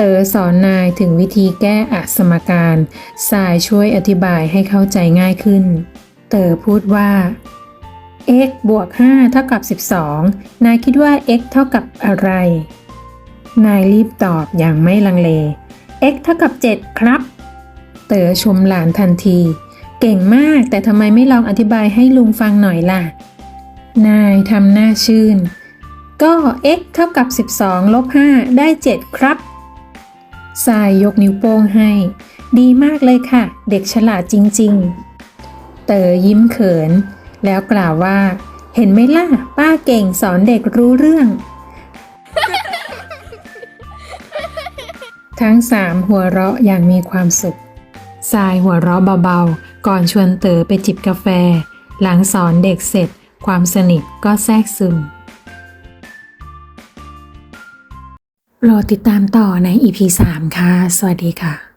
เต๋อสอนนายถึงวิธีแก้อสมการสายช่วยอธิบายให้เข้าใจง่ายขึ้น เต๋อพูดว่า x บวก 5 เท่ากับ 12 นายคิดว่า x เท่ากับอะไร นายรีบตอบอย่างไม่ลังเล x เท่ากับ 7 ครับ เต๋อชมหลานทันที เก่งมากแต่ทำไมไม่ลองอธิบายให้ลุงฟังหน่อยล่ะ นายทำหน้าชื่น ก็ x เท่ากับ 12 ลบ 5 ได้ 7 ครับ ทรายยกนิ้วโป้งให้ ดีมากเลยค่ะ เด็กฉลาดจริง ๆ เต๋อยิ้มเขิน แล้วกล่าวว่า เห็นไหมล่ะ ป้าเก่งสอนเด็กรู้เรื่อง ทั้งสามหัวเราะอย่างมีความสุขทรายหัวเราะเบาๆ ก่อนชวนเต๋อไปจิบกาแฟ หลังสอนเด็กเสร็จ ความสนิทก็แทรกซึม รอติดตามต่อใน EP 3 ค่ะ สวัสดีค่ะ